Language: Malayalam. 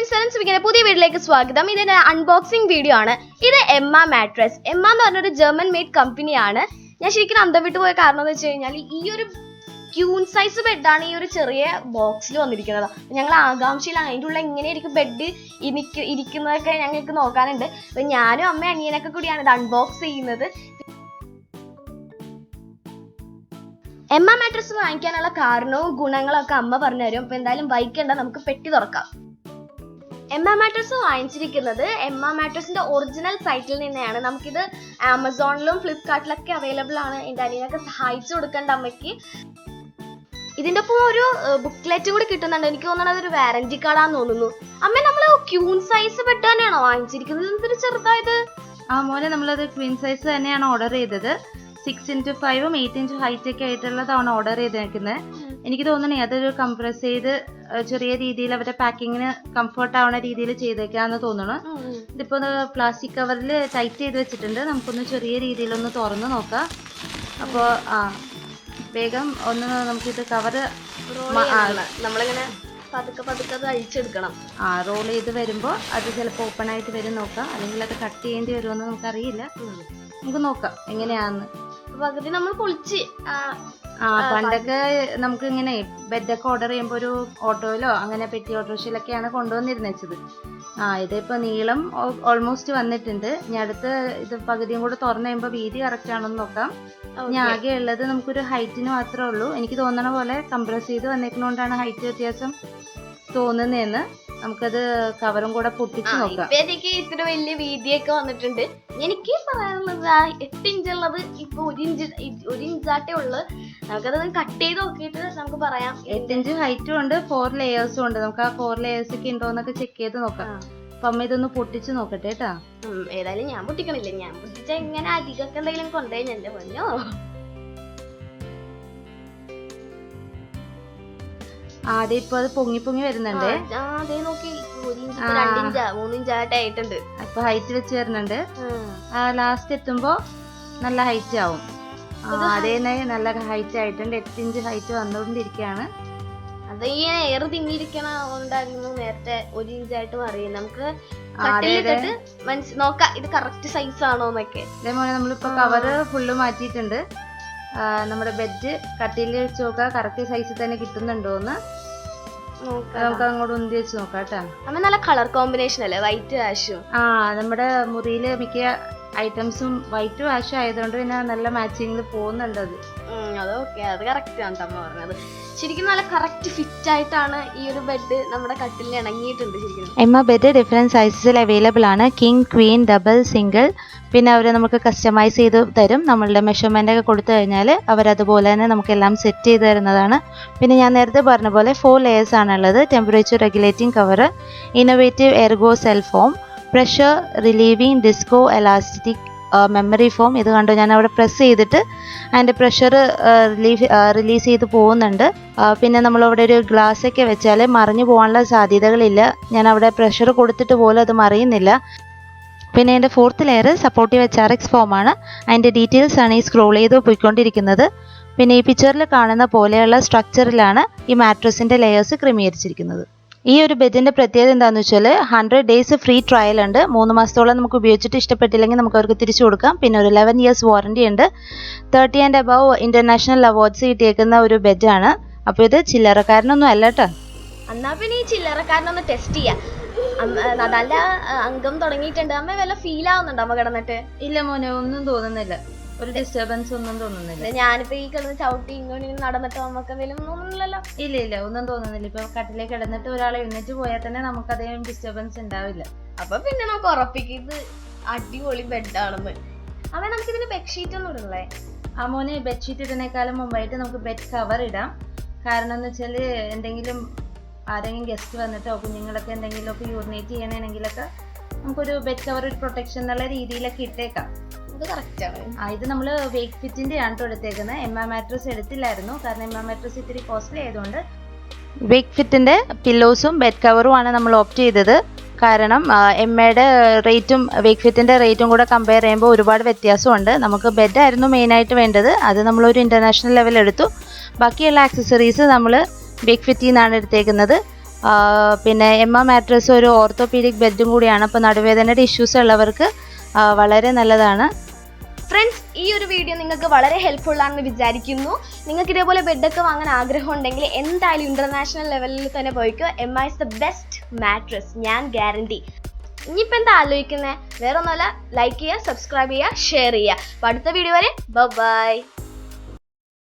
ഫ്രണ്ട്സ് സെവൻ സ്പീക്കിന്റെ പുതിയ വീഡിയോയിലേക്ക് സ്വാഗതം. ഇതിന്റെ അൺബോക്സിംഗ് വീഡിയോ ആണ്. ഇത് എമ്മ മാട്രസ് എമ്മ എന്ന് പറഞ്ഞൊരു ജർമ്മൻ മെയ്ഡ് കമ്പനിയാണ് ഞാൻ ശരിക്കും അന്തം വിട്ടു പോയ കാരണം എന്ന് വെച്ച് കഴിഞ്ഞാൽ ഈ ഒരു ക്യൂൺ സൈസ് ബെഡാണ് ഈ ഒരു ചെറിയ ബോക്സിൽ വന്നിരിക്കുന്നത്. ഞങ്ങൾ ആകാംക്ഷയിലാണ്. അതിന്റെ ഉള്ളിൽ എങ്ങനെയായിരിക്കും ബെഡ് ഇരിക്ക ഇരിക്കുന്നതൊക്കെ ഞങ്ങൾക്ക് നോക്കാനുണ്ട്. അപ്പൊ ഞാനും അമ്മ അനിയനൊക്കെ കൂടിയാണ് ഇത് അൺബോക്സ് ചെയ്യുന്നത്. എമ്മ മാട്രസ് വാങ്ങിക്കാനുള്ള കാരണവും ഗുണങ്ങളൊക്കെ അമ്മ പറഞ്ഞുതരും അപ്പൊ എന്തായാലും വൈകണ്ട. നമുക്ക് പെട്ടി തുറക്കാം. Emma mattress വാങ്ങിച്ചിരിക്കുന്നത്. എം ആ മാട്രസിന്റെ ഒറിജിനൽ സൈറ്റിൽ നിന്നെയാണ്. നമുക്കിത് ആമസോണിലും ഫ്ലിപ്കാർട്ടിലൊക്കെ അവൈലബിൾ ആണ്. എന്റെ അനിയനൊക്കെ സഹായിച്ചു കൊടുക്കേണ്ട അമ്മയ്ക്ക്. ഇതിന്റെ ഒപ്പം ഒരു ബുക്ക്ലെറ്റ് കൂടി കിട്ടുന്നുണ്ട്. എനിക്ക് തോന്നുന്നത് ഒരു വാറന്റി കാർഡാന്ന് തോന്നുന്നു. അമ്മ നമ്മൾ ക്യൂൺ സൈസ് ബെഡ് തന്നെയാണോ വാങ്ങിച്ചിരിക്കുന്നത്? എന്തൊരു ചെറുതായത് ആ മോനെ നമ്മളത് ക്വീൻ സൈസ് തന്നെയാണ് ഓർഡർ ചെയ്തത്. സിക്സ് ഇന്റു ഫൈവും എയ്റ്റ് ഇന്റു ഹൈറ്റ് ഒക്കെ ആയിട്ടുള്ളതാണ് ഓർഡർ ചെയ്തേക്കുന്നത് എനിക്ക് തോന്നണേ അതൊരു കംപ്രസ് ചെയ്ത് ചെറിയ രീതിയിൽ അവരുടെ പാക്കിങ്ങിന് കംഫർട്ട് ആവുന്ന രീതിയിൽ ചെയ്തേക്കാന്ന് തോന്നുന്നു ഇതിപ്പോ പ്ലാസ്റ്റിക് കവറിൽ ടൈറ്റ് ചെയ്ത് വെച്ചിട്ടുണ്ട്. നമുക്കൊന്ന് ചെറിയ രീതിയിലൊന്ന് തുറന്ന് നോക്കാം. അപ്പോൾ ആ വേഗം ഒന്ന് നമുക്കിത് കവറ് നമ്മളിങ്ങനെ പതുക്കെ പതുക്കെ അത് അഴിച്ചെടുക്കണം. ആ റോൾ ചെയ്ത് വരുമ്പോൾ അത് ചിലപ്പോ ഓപ്പൺ ആയിട്ട് വരും നോക്കാം. അല്ലെങ്കിൽ അത് കട്ട് ചെയ്യേണ്ടി വരുമെന്ന് നമുക്കറിയില്ല. നമുക്ക് നോക്കാം എങ്ങനെയാന്ന്. പകുതി നമ്മൾ പൊളിച്ച് ആ, പണ്ടൊക്കെ നമുക്ക് ഇങ്ങനെ ബെഡൊക്കെ ഓർഡർ ചെയ്യുമ്പോൾ ഒരു ഓട്ടോയിലോ അങ്ങനെ പെട്ടി ഓട്ടോറിക്ഷയിലൊക്കെയാണ് കൊണ്ടുവന്നിരുന്നത് ആ ഇതിപ്പോ നീളം ഓൾമോസ്റ്റ് വന്നിട്ടുണ്ട്. ഇനി അടുത്ത് ഇത് പകുതിയും കൂടെ തുറന്നു കഴിയുമ്പോൾ വീതി കറക്റ്റ് ആണെന്ന് നോക്കാം. ഇനി ആകെ ഉള്ളത് നമുക്കൊരു ഹൈറ്റിന് മാത്രമേ ഉള്ളൂ. എനിക്ക് തോന്നണ പോലെ കംപ്രസ് ചെയ്ത് വന്നേക്കുന്നതുകൊണ്ടാണ് ഹൈറ്റ് വ്യത്യാസം തോന്നുന്നതെന്ന് നമുക്കത് കവറും കൂടെ പൊട്ടിച്ച് നോക്കാം. എനിക്ക് ഇത്ര വലിയ വീതിയൊക്കെ വന്നിട്ടുണ്ട്. എനിക്ക് പറയാനുള്ളത് ആ എട്ട് ഇഞ്ച് ഉള്ളത് ഇപ്പൊ ഒരു ഇഞ്ച് ഒരു ഇഞ്ചാട്ടേ ഉള്ളു. നമുക്കത് കട്ട് ചെയ്ത് നോക്കിയിട്ട് നമുക്ക് പറയാം. എട്ട് ഇഞ്ച് ഹൈറ്റും ഉണ്ട് ഫോർ ലെയേഴ്സും ഉണ്ട്. നമുക്ക് ആ ഫോർ ലെയേഴ്സ് ഒക്കെ ഉണ്ടോ എന്നൊക്കെ ചെക്ക് ചെയ്ത് നോക്കാം. അപ്പൊ അമ്മ ഇതൊന്ന് പൊട്ടിച്ച് നോക്കട്ടെ കേട്ടാ ഏതായാലും ഞാൻ പൊട്ടിക്കണില്ല. ഞാൻ പൊട്ടിച്ച ഇങ്ങനെ അധികമൊക്കെ എന്തെങ്കിലും കൊണ്ടുപോയി എന്റെ പൊന്നോ. ആദ്യം ഇപ്പൊ അത് പൊങ്ങി പൊങ്ങി വരുന്നുണ്ട്. അപ്പൊ ഹൈറ്റ് വെച്ച് വരുന്നുണ്ട്. ലാസ്റ്റ് എത്തുമ്പോ നല്ല ഹൈറ്റ് ആവും. അതേ നല്ല ഹൈറ്റ് ആയിട്ടുണ്ട്. എട്ട് ഇഞ്ച് ഹൈറ്റ് വന്നുകൊണ്ടിരിക്കുകയാണ് അത് ഈ എയർ തിങ്ങിയിരിക്കണ കൊണ്ടായിരുന്നു നേരത്തെ ഒരു ഇഞ്ചായിട്ട് പറയും നമുക്ക് നോക്കാം ഇത് കറക്റ്റ് സൈസ് ആണോ എന്നൊക്കെ. അതേപോലെ നമ്മളിപ്പോ കവറ് ഫുള്ള് മാറ്റിയിട്ടുണ്ട്. നമ്മുടെ ബെഡ് കട്ടിയിൽ വെച്ച് നോക്കുക. കറക്റ്റ് സൈസിൽ തന്നെ കിട്ടുന്നുണ്ടോ എന്ന്. നമുക്ക് അങ്ങോട്ട് ഉന്തി വെച്ച് നോക്കാം കേട്ടോ. നല്ല കളർ കോമ്പിനേഷൻ അല്ലേ? വൈറ്റ് ആഷും ആ നമ്മുടെ മുറിയിൽ മിക്ക ഐറ്റംസും വൈറ്റ് വാഷ് ആയതുകൊണ്ട് പിന്നെ നല്ല മാച്ചിങ്ങിൽ പോകുന്നുണ്ട് അത്. അത് ഓക്കെ അത് കറക്റ്റ് ആണ് തമ്മ പറഞ്ഞത്. ശരിക്കും നല്ല കറക്റ്റ് ഫിറ്റ് ആയിട്ടാണ് ഈ ഒരു ബെഡ് നമ്മുടെ കട്ടിലിന് ഇണങ്ങിയിട്ടുണ്ട് ശരിക്കും. എമ്മ ബെഡ് ഡിഫറെന്റ് സൈസസിൽ അവൈലബിൾ ആണ്. കിങ് ക്വീൻ ഡബിൾ സിംഗിൾ പിന്നെ അവർ നമുക്ക് കസ്റ്റമൈസ് ചെയ്ത് തരും. നമ്മളുടെ മെഷർമെന്റ് ഒക്കെ കൊടുത്തു കഴിഞ്ഞാൽ അവരതുപോലെ തന്നെ നമുക്കെല്ലാം സെറ്റ് ചെയ്ത് തരുന്നതാണ്. പിന്നെ ഞാൻ നേരത്തെ പറഞ്ഞ പോലെ ഫോർ ലെയേഴ്സ് ആണുള്ളത്. Temperature regulating cover innovative ergo cell foam pressure relieving viscoelastic memory foam ഇത് കണ്ടു? ഞാൻ അവിടെ പ്രസ് ചെയ്തിട്ട് അതിന്റെ പ്രഷർ റിലീഫ് റിലീസ് ചെയ്ത് പോകുന്നുണ്ട്. ആ, പിന്നെ നമ്മളവിടെ ഒരു ഗ്ലാസ് ഒക്കെ വെച്ചാൽ മറിഞ്ഞു പോകാനുള്ള സാധ്യതകളില്ല. ഞാൻ അവിടെ പ്രഷർ കൊടുത്തിട്ട് പോലും അത് മറിയുന്നില്ല. പിന്നെ എന്റെ fourth layer supportive H R X ഫോമാണ് അതിന്റെ ഡീറ്റെയിൽസ് ആണ് ഈ സ്ക്രോൾ ചെയ്ത് പോയിക്കൊണ്ടിരിക്കുന്നത്. പിന്നെ ഈ പിക്ചറിൽ കാണുന്ന പോലെയുള്ള സ്ട്രക്ചറിലാണ് ഈ മാട്രസിന്റെ ലെയേഴ്സ് ക്രമീകരിച്ചിരിക്കുന്നത്. ഈ ഒരു ബെഡിന്റെ പ്രത്യേകത എന്താണെന്ന് വെച്ചാൽ ഹൺഡ്രഡ് ഡേയ്സ് ഫ്രീ ട്രയൽ ഉണ്ട്. മൂന്ന് മാസത്തോളം നമുക്ക് ഉപയോഗിച്ചിട്ട് ഇഷ്ടപ്പെട്ടില്ലെങ്കിൽ നമുക്ക് അവർക്ക് തിരിച്ചു കൊടുക്കാം. പിന്നെ ഒരു ലെവൻ ഇയേഴ്സ് വാറണ്ടി ഉണ്ട്. Thirty and above international awards കിട്ടിയേക്കുന്ന ഒരു ബെഡാണ് അപ്പോൾ ഇത് ചില്ലറക്കാരനൊന്നും അല്ല കേട്ടോ. എന്നാ പിന്നെ ഈ ചില്ലറക്കാരനൊന്ന് ടെസ്റ്റ് ചെയ്യാം. അമ്മ- നല്ല അംഗം തുടങ്ങിയിട്ടുണ്ട്. അമ്മ വല്ല ഫീൽ ആവുന്നുണ്ടോ അമ്മ കിടന്നിട്ട്? ഇല്ല മോനെ ഒന്നും തോന്നുന്നില്ല. ഒരു ഡിസ്റ്റർബൻസ് ഒന്നും തോന്നുന്നില്ല. ഞാനിപ്പോ ഈ കിടന്ന് ചവിട്ടി ഇങ്ങോട്ട് ഇങ്ങനെ നടന്നിട്ട് നമുക്ക് എന്തെങ്കിലും തോന്നുന്നില്ലല്ലോ ഇല്ല ഇല്ല ഒന്നും തോന്നുന്നില്ല. ഇപ്പൊ കട്ടിലേക്ക് കിടന്നിട്ട് ഒരാൾ എഴുന്നേറ്റ് പോയാൽ തന്നെ നമുക്ക് അധികം ഡിസ്റ്റർബൻസ് ഉണ്ടാവില്ല. അപ്പൊ പിന്നെ നമുക്ക് ഉറപ്പിക്കുന്നത് അടിപൊളി ബെഡാണെന്ന് അവ നമുക്ക് ഇതിന് ബെഡ്ഷീറ്റ് ഒന്നും ഇടണല്ലേ? ആ മോനെ ബെഡ്ഷീറ്റ് ഇടുന്നേക്കാളും മുമ്പായിട്ട് നമുക്ക് ബെഡ് കവർ ഇടാം. കാരണം എന്ന് വെച്ചാൽ എന്തെങ്കിലും ആരെങ്കിലും ഗസ്റ്റ് വന്നിട്ടോ കുഞ്ഞുങ്ങളൊക്കെ എന്തെങ്കിലുമൊക്കെ യൂറിനേറ്റ് ചെയ്യണമെങ്കിലൊക്കെ നമുക്കൊരു ബെഡ് കവർ ഒരു പ്രൊട്ടക്ഷൻ എന്നുള്ള രീതിയിലൊക്കെ ഇട്ടേക്കാം. ഇത് കറക്റ്റ് ആണ്. ആ ഇത് നമ്മൾ വേക്ക് ഫിറ്റിന്റെ ആണ് കേട്ടോ എടുത്തേക്കുന്നത് എം ആ മാട്രസ് എടുത്തില്ലായിരുന്നു. കാരണം എം ആ മാട്രസ് ഇത്തിരി കോസ്റ്റ്ലി ആയതുകൊണ്ട്. വേക്ക് ഫിറ്റിന്റെ പില്ലോസും ബെഡ് കവറും ആണ് നമ്മൾ ഓപ്റ്റ് ചെയ്തത്. കാരണം എം എയുടെ റേറ്റും വേക്ക് ഫിറ്റിന്റെ റേറ്റും കൂടെ കമ്പയർ ചെയ്യുമ്പോൾ ഒരുപാട് വ്യത്യാസമുണ്ട്. നമുക്ക് ബെഡായിരുന്നു മെയിനായിട്ട് വേണ്ടത്. അത് നമ്മളൊരു ഇന്റർനാഷണൽ ലെവൽ എടുത്തു. ബാക്കിയുള്ള ആക്സസറീസ് നമ്മൾ വേക്ക് ഫിറ്റിൽ നിന്നാണ് എടുത്തേക്കുന്നത്. പിന്നെ എം ആ മാട്രസ് ഒരു ഓർത്തോപീഡിക് ബെഡും കൂടിയാണ്. അപ്പോൾ നടുവേദനയുടെ ഇഷ്യൂസ് ഉള്ളവർക്ക് വളരെ നല്ലതാണ്. ഫ്രണ്ട്സ് ഈ ഒരു വീഡിയോ നിങ്ങൾക്ക് വളരെ ഹെൽപ്ഫുൾ ആണെന്ന് വിചാരിക്കുന്നു. നിങ്ങൾക്ക് ഇതേപോലെ ബെഡൊക്കെ വാങ്ങാൻ ആഗ്രഹം ഉണ്ടെങ്കിൽ എന്തായാലും ഇന്റർനാഷണൽ ലെവലിൽ തന്നെ പോയിക്കോ. Emma is the best mattress ഞാൻ ഗ്യാരണ്ടി ഇനിയിപ്പോൾ എന്താ ആലോചിക്കുന്നത് വേറെ ഒന്നുമല്ല ലൈക്ക് ചെയ്യുക സബ്സ്ക്രൈബ് ചെയ്യുക ഷെയർ ചെയ്യുക. അപ്പോൾ അടുത്ത വീഡിയോ വരെ ബൈ